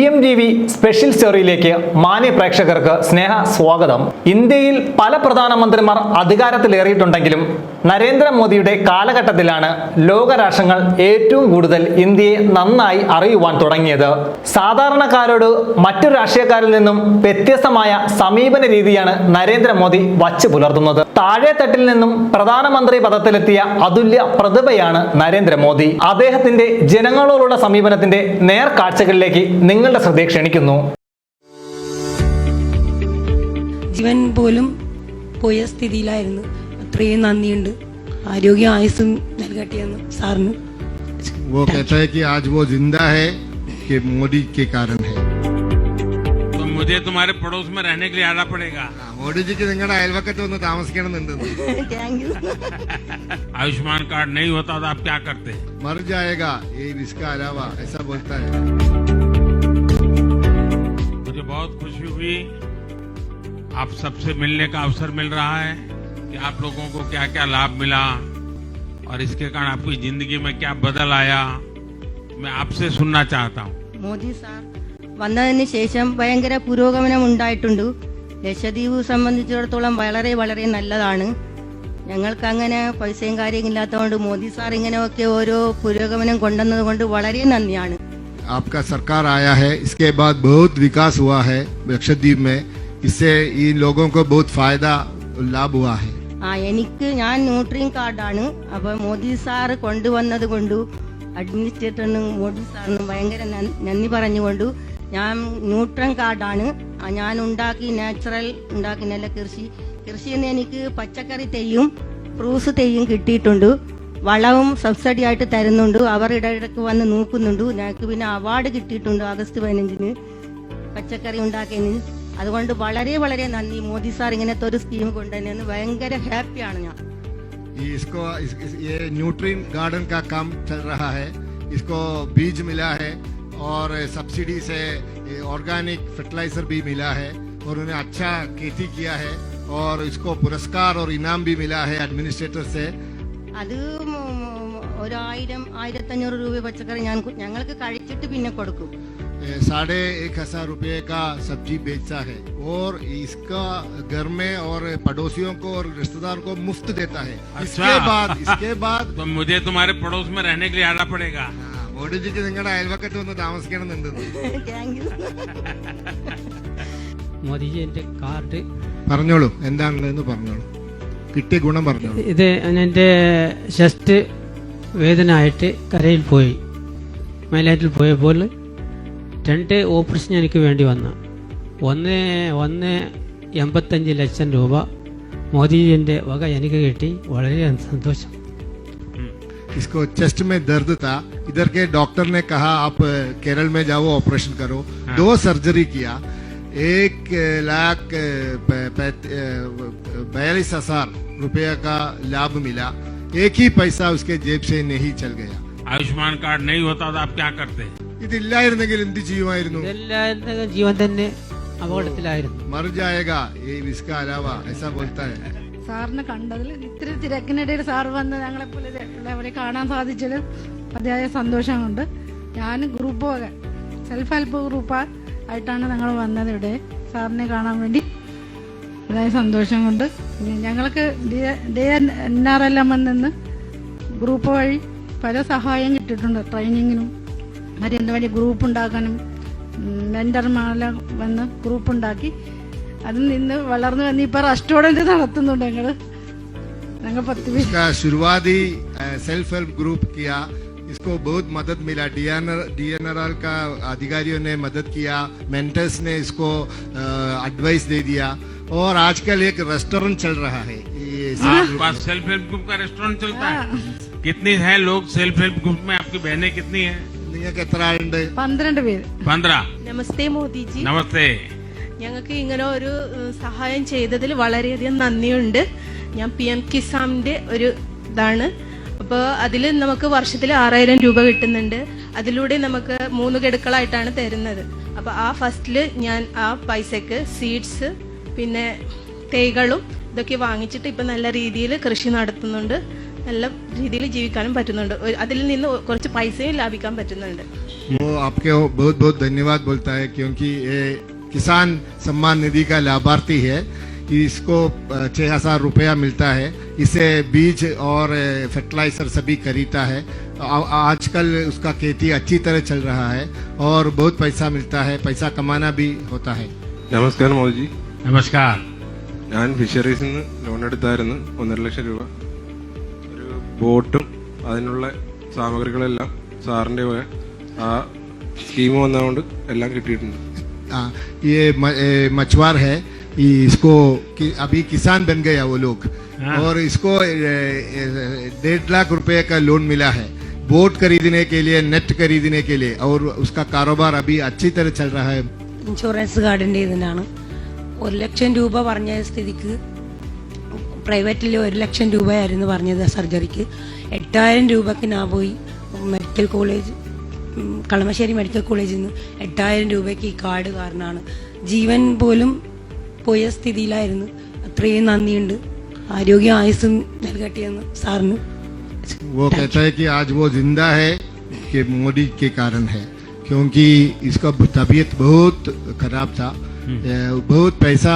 P M T V special സ്റ്റോറിയിലേക്ക് മാന്യ പ്രേക്ഷകർക്ക് സ്നേഹ സ്വാഗതം. ഇന്ത്യയിൽ പല പ്രധാനമന്ത്രിമാർ അധികാരത്തിലേറിയിട്ടുണ്ടെങ്കിലും നരേന്ദ്രമോദിയുടെ കാലഘട്ടത്തിലാണ് ലോകരാഷ്ട്രങ്ങൾ ഏറ്റവും കൂടുതൽ ഇന്ത്യയെ നന്നായി അറിയുവാൻ തുടങ്ങിയത്. സാധാരണക്കാരോട് മറ്റു രാഷ്ട്രീയക്കാരിൽ നിന്നും വ്യത്യസ്തമായ സമീപന രീതിയാണ് നരേന്ദ്രമോദി വച്ചു പുലർത്തുന്നത്. താഴെത്തട്ടിൽ നിന്നും പ്രധാനമന്ത്രി പദത്തിലെത്തിയ അതുല്യ പ്രതിഭയാണ് നരേന്ദ്രമോദി. അദ്ദേഹത്തിന്റെ ജനങ്ങളോടുള്ള സമീപനത്തിന്റെ നേർക്കാഴ്ചകളിലേക്ക് നിങ്ങളുടെ ശ്രദ്ധയെ ക്ഷണിക്കുന്നു ജീവൻ പോലും പോയ സ്ഥിതിയിലായിരുന്നു അത്രയും നന്ദിയുണ്ട് ആരോഗ്യ ആയുസ്സും നൽകട്ടെയെന്ന് സാറിന് वो कहता है कि आज वो जिंदा है कि मोदी के कारण है तो मुझे तुम्हारे पड़ोस में रहने के लिए आना पड़ेगा മോഡിജിക്ക് നിങ്ങളുടെ അയൽവക്കത്ത് വന്ന് താമസിക്കണമെന്നുണ്ട് താങ്ക് യു आयुष्मान कार्ड नहीं होता तो आप क्या करते मर जाएगा ये इसका अलावा ऐसा बोलता है मुझे बहुत खुशी हुई आप सबसे मिलने का अवसर मिल रहा है कि आप लोगों को क्या क्या लाभ मिला और इसके कारण आपकी जिंदगी में क्या बदल आया मैं आपसे सुनना चाहता हूँ മോദി സാർ വന്നതിന് ശേഷം ഭയങ്കര പുരോഗമനം ഉണ്ടായിട്ടുണ്ട് ലക്ഷദ്വീപ് സംബന്ധിച്ചിടത്തോളം വളരെ വളരെ നല്ലതാണ് ഞങ്ങൾക്ക് അങ്ങനെ പൈസയും കാര്യം ഇല്ലാത്തതുകൊണ്ട് മോദി സാർ ഇങ്ങനെയൊക്കെ ഓരോ പുരോഗമനം കൊണ്ടുവന്നത് കൊണ്ട് വളരെ നന്ദിയാണ് आपका सरकार आया है इसके बाद बहुत विकास हुआ है लक्षद्वीप में इससे इन लोगों को बहुत फायदा लाभ हुआ है ആ എനിക്ക് ഞാൻ ന്യൂട്രീൻ കാർഡാണ് അപ്പൊ മോദി സാർ കൊണ്ടുവന്നത് കൊണ്ടു അഡ്മിനിസ്ട്രേറ്ററിനും മോദി സാറിനും ഭയങ്കര നന്ദി- നന്ദി പറഞ്ഞുകൊണ്ടു ഞാൻ ന്യൂട്രൻ കാർഡാണ് ആ, ഞാൻ ഉണ്ടാക്കി നാച്ചുറൽ ഉണ്ടാക്കി നല്ല കൃഷി കൃഷിയിൽ നിന്ന് എനിക്ക് പച്ചക്കറി തെയ്യും ഫ്രൂട്ട്സ് തെയ്യും കിട്ടിയിട്ടുണ്ട് വളവും സബ്സിഡി ആയിട്ട് തരുന്നുണ്ട് അവർ ഇടയിടക്ക് വന്ന് നോക്കുന്നുണ്ട് ഞങ്ങൾക്ക് പിന്നെ അവാർഡ് കിട്ടിയിട്ടുണ്ട് ആഗസ്റ്റ് പതിനഞ്ചിന് പച്ചക്കറി ഉണ്ടാക്കിയതിന് അതുകൊണ്ട് വളരെ വളരെ നന്ദി മോദി സാർ ഇങ്ങനത്തെ ഒരു സ്കീം കൊണ്ടുതന്നെന്ന് ഭയങ്കര ഹാപ്പിയാണ് ഞാൻ ये इसको इस, इस, ये न्यूट्रीन गार्डन का काम चल रहा है इसको बीज मिला है और सब्सिडी से ऑर्गेनिक फर्टिलाइजर भी मिला है और उन्हें अच्छा खेती किया है और इसको पुरस्कार और इनाम भी मिला है एडमिनिस्ट्रेटर से അത് ഉം, ഒരായിരം ആയിരത്തഞ്ഞൂറ് രൂപ പച്ചക്കറി ഞാൻ കു- ഞങ്ങൾക്ക് കഴിച്ചിട്ട് പിന്നെ കൊടുക്കും ए, साढ़े एक हजार रुपये का सब्जी बेचता है और इसका घर में और पड़ोसियों को और रिश्तेदार को मुफ्त देता है इसके अच्छा। बाद इसके बाद तो मुझे तुम्हारे पड़ोस में रहने के लिए आना पड़ेगा ആ, മോഡിജിക്ക് നിങ്ങളുടെ അയൽവക്കത്ത് വന്ന് താമസിക്കണമെന്നുണ്ട് താങ്ക് യു മോദിജി എൻ്റെ കാർഡ് പറഞ്ഞോളൂ എന്താണുള്ളതെന്ന് പറഞ്ഞോളൂ കിട്ടിയ ഗുണം പറഞ്ഞോളൂ ഇത് എൻ്റെ ചെസ്റ്റ് വേദന ആയിട്ട് കരയിൽ പോയി മൈലാറ്റിൽ പോയപ്പോൾ രണ്ട് ഓപ്പറേഷൻ എനിക്ക് വേണ്ടി വന്നു ഒന്ന് ഒന്ന് എൺപത്തഞ്ച് ലക്ഷം രൂപ മോദിജിൻ്റെ വക എനിക്ക് കിട്ടി വളരെ സന്തോഷം इसको चेस्ट में दर्द था इधर के डॉक्टर ने कहा आप अ, केरल में जाओ ऑपरेशन करो दो सर्जरी किया एक अ, लाख अ, प- पैत- अ, बयालीस हजार रुपया का लाभ मिला एक ही पैसा उसके जेब से नहीं चल गया आयुष्मान कार्ड नहीं होता तो आप क्या करते ഇതില്ലായിരുന്നെങ്കിൽ എന്ത് ചെയ്യുമായിരുന്നു ഇതെല്ലാം ജീവൻ തന്നെ അപകടത്തിലായിരുന്നു മർ ജായേഗ ये इसका अलावा ऐसा बोलता है സാറിനെ കണ്ടതിൽ ഇത്തിരി തിരക്കിനിടയിൽ സാർ വന്ന് ഞങ്ങളെപ്പോലെ ഉള്ളവരെ കാണാൻ സാധിച്ചതിൽ അതിയായ സന്തോഷമുണ്ട് ഞാൻ ഗ്രൂപ്പ് വക സെൽഫ് ഹെൽപ്പ് ഗ്രൂപ്പ് ആയിട്ടാണ് ഞങ്ങൾ വന്നത് ഇവിടെ സാറിനെ കാണാൻ വേണ്ടി അതിയായ സന്തോഷമുണ്ട് പിന്നെ ഞങ്ങൾക്ക് D N R L M നിന്ന് ഗ്രൂപ്പ് വഴി പല സഹായം കിട്ടിയിട്ടുണ്ട് ട്രെയിനിങ്ങിനും മറ്റെന്ത് വഴി ഗ്രൂപ്പ് ഉണ്ടാക്കാനും മെന്റർമാരെല്ലാം വന്ന് ഗ്രൂപ്പ് ഉണ്ടാക്കി അതിൽ നിന്ന് വളർന്നു വന്ന് ഇപ്പൊ റെസ്റ്റോറന്റ് നടത്തുന്നുണ്ട് ഞങ്ങള് ഞങ്ങൾ പത്ത് പേര് इसका शुरुआती सेल्फ हेल्प ग्रुप किया इसको बहुत मदद मिला डीएनआर डीएनआरआर का अधिकारियों ने मदद किया मेंटर्स ने इसको एडवाइस दे दिया और आजकल एक रेस्टोरेंट चल रहा है ये आपके पास सेल्फ हेल्प ग्रुप का रेस्टोरेंट चलता है कितनी है लोग सेल्फ हेल्प ग्रुप में आपकी बहनें कितनी है നിങ്ങൾക്ക് എത്ര ആളുണ്ട് പന്ത്രണ്ട് പേര് पंद्रह നമസ്തേ മോദിജി नमस्ते ഞങ്ങൾക്ക് ഇങ്ങനെ ഒരു ഏഹ്, സഹായം ചെയ്തതിൽ വളരെയധികം നന്ദിയുണ്ട് ഞാൻ പി എം കിസാമിന്റെ ഒരു ഇതാണ് അപ്പോൾ അതിൽ നമുക്ക് വർഷത്തിൽ ആറായിരം രൂപ കിട്ടുന്നുണ്ട് അതിലൂടെ നമുക്ക് മൂന്ന് ഗഡുക്കളായിട്ടാണ് തരുന്നത് അപ്പോൾ ആ ഫസ്റ്റിൽ ഞാൻ ആ പൈസക്ക് സീഡ്സ് പിന്നെ തൈകളും ഇതൊക്കെ വാങ്ങിച്ചിട്ട് ഇപ്പം നല്ല രീതിയിൽ കൃഷി നടത്തുന്നുണ്ട് നല്ല രീതിയിൽ ജീവിക്കാനും പറ്റുന്നുണ്ട് ഒരു- അതിൽ നിന്ന് കുറച്ച് പൈസയും ലാഭിക്കാൻ പറ്റുന്നുണ്ട് वो आपके बहुत बहुत धन्यवाद बोलता है क्योंकि ये किसान सम्मान निधि का लाभार्थी है इसको छह हजार रुपया मिलता है इसे बीज और फर्टिलाइजर सभी खरीदता है आ- आजकल उसका खेती अच्छी तरह चल रहा है और बहुत पैसा मिलता है पैसा कमाना भी होता है നമസ്കാരം മോദിജി नमस्कार ഞാൻ ഫിഷറീസിൽ നിന്ന് ലോൺ എടുത്തായിരുന്നു ഒന്നര ലക്ഷം രൂപ ഒരു ബോട്ടും അതിനുള്ള സാമഗ്രികളെല്ലാം സാറിന്റെ വക ആ സ്കീം വന്നതുകൊണ്ട് എല്ലാം കിട്ടിയിട്ടുണ്ട് आ, ये म- ए, मछुआर है ये इसको कि, अभी किसान बन गया वो लोग और इसको ए, ए, डेढ़ लाख रुपए का लोन मिला है बोट खरीदने के लिए नेट खरीदने के लिए और उसका कारोबार अभी अच्छी तरह चल रहा है ഇൻഷുറൻസ് കാർഡിൻ്റെ ഇതിനാണ് ഒരു ലക്ഷം രൂപ പറഞ്ഞ സ്ഥിതിക്ക് പ്രൈവറ്റിൽ ഒരു ലക്ഷം രൂപയായിരുന്നു പറഞ്ഞത് സർജറിക്ക് എട്ടായിരം രൂപക്ക് ഞാൻ പോയി മെഡിക്കൽ കോളേജ് ഉം, കളമശ്ശേരി മെഡിക്കൽ കോളേജിൽ നിന്ന് എട്ടായിരം രൂപയ്ക്ക് ഈ കാർഡ് കാരണമാണ് ജീവൻ പോലും പോയ സ്ഥിതിയിലായിരുന്നു അത്രയും നന്ദിയുണ്ട് ആരോഗ്യ ആയുസ്സും നൽകട്ടെയെന്ന് സാറിന് वो कहता है कि आज वो जिंदा है कि मोदी के कारण है क्योंकि इसका तबीयत बहुत खराब था ए, बहुत पैसा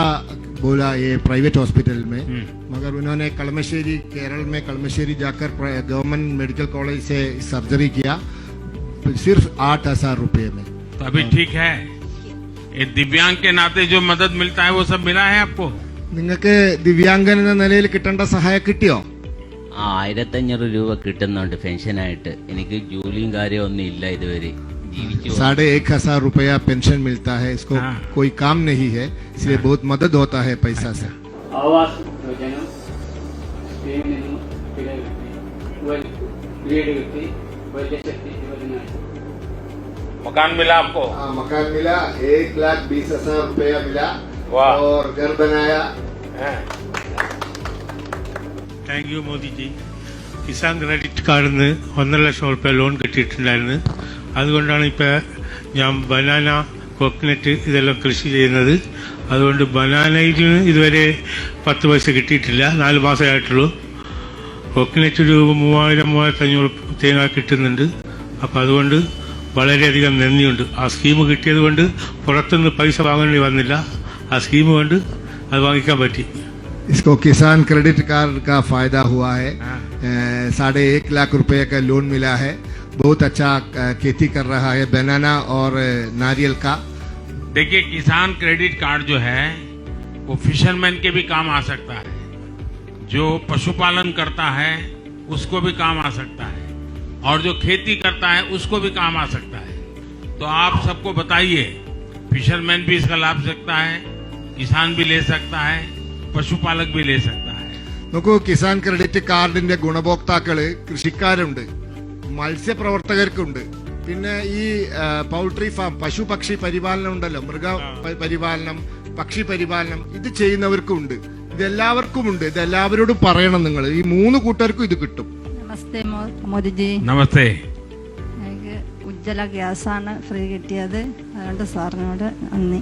बोला ये प्राइवेट हॉस्पिटल में मगर उन्होंने कलमश्शेरी केरल में कलमश्शेरी जाकर गवर्नमेंट मेडिकल कॉलेज से सर्जरी किया सिर्फ आठ हजार रुपये में तो अभी ठीक है ये दिव्यांग के नाते जो मदद मिलता है वो सब मिला है आपको നിങ്ങൾക്ക് ദിവ്യാംഗൻ എന്ന നിലയിൽ കിട്ടേണ്ട സഹായം കിട്ടിയോ ആ ആയിരത്തഞ്ഞൂറ് രൂപ കിട്ടുന്നുണ്ട് പെൻഷനായിട്ട് എനിക്ക് ജോലിയും കാര്യവും ഒന്നും ഇല്ല ഇതുവരെ ജീവിച്ചു പോകുന്നു. साढ़े एक हज़ार रुपया पेंशन मिलता है इसको हाँ। कोई काम नहीं है इसलिए हाँ। बहुत मदद होता है पैसा से। मकान मिला आपको? आ, मकान मिला एक लाख बीस हज़ार रुपया मिला और घर बनाया। हाँ। Thank you Modi ji. किसान क्रेडिट कार्ड ಒಂದರ लक्ष ರೂಪಾಯಿ लोन ಕಟ್ಟಿಟ್ಟಿದ್ದಾರನ್ನು അതുകൊണ്ടാണ് ഇപ്പോൾ ഞാൻ ബനാന കോക്കനട്ട് ഇതെല്ലാം കൃഷി ചെയ്യുന്നത് അതുകൊണ്ട് ബനാനയിൽ നിന്ന് ഇതുവരെ പത്ത് പൈസ കിട്ടിയിട്ടില്ല നാല് മാസമേ ആയിട്ടുള്ളൂ കോക്കനട്ട് ഒരു മൂവായിരം മൂവായിരത്തി അഞ്ഞൂറ് തേങ്ങ കിട്ടുന്നുണ്ട് അപ്പോൾ അതുകൊണ്ട് വളരെയധികം നന്ദിയുണ്ട് ആ സ്കീം കിട്ടിയത് കൊണ്ട് പുറത്തുനിന്ന് പൈസ വാങ്ങേണ്ടി വന്നില്ല ആ സ്കീം കൊണ്ട് അത് വാങ്ങിക്കാൻ പറ്റി इसको किसान क्रेडिट कार्ड का फायदा हुआ है ए, साढ़े एक लाख रुपए का लोन मिला है बहुत अच्छा अ, खेती कर रहा है बनाना और अ, नारियल का देखिए किसान क्रेडिट कार्ड जो है वो फिशरमैन के भी काम आ सकता है जो पशुपालन करता है उसको भी काम आ सकता है और जो खेती करता है उसको भी काम आ सकता है तो आप सबको बताइए फिशरमैन भी इसका लाभ सकता है किसान भी ले सकता है पशुपालक भी ले सकता है നോക്കൂ കിസാൻ ക്രെഡിറ്റ് കാർഡിന്റെ ഗുണഭോക്താക്കള് കൃഷിക്കാരുണ്ട് മത്സ്യപ്രവർത്തകർക്കുണ്ട് പിന്നെ ഈ ആ, പൗൾട്രി ഫാം പശു പക്ഷി പരിപാലനം ഉണ്ടല്ലോ മൃഗ പ- പരിപാലനം പക്ഷി പരിപാലനം ഇത് ചെയ്യുന്നവർക്കും ഉണ്ട് ഇതെല്ലാവർക്കും ഉണ്ട് ഇതെല്ലാവരോടും പറയണം നിങ്ങൾ ഈ മൂന്ന് കൂട്ടർക്കും ഇത് കിട്ടും നമസ്തേ മോദിജി नमस्ते എനിക്ക് ഉജ്ജ്വല ഗ്യാസാണ് ഫ്രീ കിട്ടിയത് അതുകൊണ്ട് സാറിനോട് നന്ദി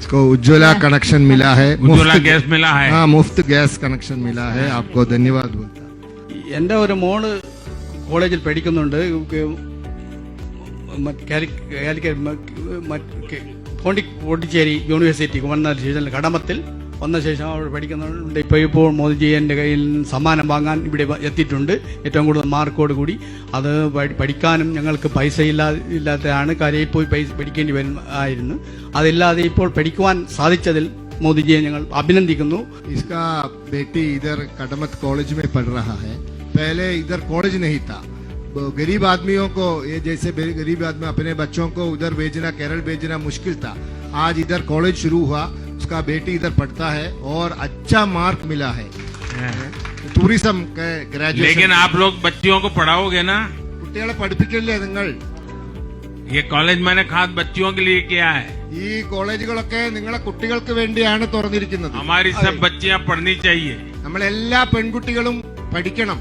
इसको उज्ज्वला कनेक्शन मिला है उज्ज्वला गैस मिला है हाँ मुफ्त गैस कनेक्शन मिला है आपको धन्यवाद बोलता എൻ്റെ ഒരു മോള് കോളേജിൽ പഠിക്കുന്നുണ്ട്. പോണ്ടി പോണ്ടിച്ചേരി യൂണിവേഴ്സിറ്റി വന്ന ശേഷം കടമത്തിൽ വന്ന ശേഷം അവർ പഠിക്കുന്നുണ്ട്. ഇപ്പോൾ ഇപ്പോൾ മോദിജി എന്റെ കയ്യിൽ സമ്മാനം വാങ്ങാൻ ഇവിടെ എത്തിയിട്ടുണ്ട്. ഏറ്റവും കൂടുതൽ മാർക്കോട് കൂടി. അത് പഠിക്കാനും ഞങ്ങൾക്ക് പൈസ ഇല്ലാ ഇല്ലാത്തതാണ് കരയിൽ പോയി പൈസ പഠിക്കേണ്ടി വരും ആയിരുന്നു. അതില്ലാതെ ഇപ്പോൾ പഠിക്കുവാൻ സാധിച്ചതിൽ മോദിജിയെ ഞങ്ങൾ അഭിനന്ദിക്കുന്നു. ഇസ്കാ ബേട്ടി ഇതർ കടമത്ത് കോളേജ് പഠ രഹാ पहले इधर कॉलेज नहीं था वो गरीब आदमियों को ये जैसे बे- गरीब आदमी अपने बच्चों को उधर भेजना केरल भेजना मुश्किल था आज इधर कॉलेज शुरू हुआ उसका बेटी इधर पढ़ता है और अच्छा मार्क मिला है ടൂറിസം ഗ്രാജുവേഷൻ लेकिन आप लोग बच्चियों को पढ़ाओगे ना കുട്ടികളെ പഠിപ്പിക്കില്ലേ നിങ്ങൾ ये कॉलेज मैंने खास बच्चियों के लिए किया है ഈ കോളേജുകളൊക്കെ നിങ്ങളെ കുട്ടികൾക്ക് വേണ്ടിയാണ് തുറന്നിരിക്കുന്നത് हमारी सब बच्चियां पढ़नी चाहिए നമ്മൾ എല്ലാ പെൺകുട്ടികളും പഠിക്കണം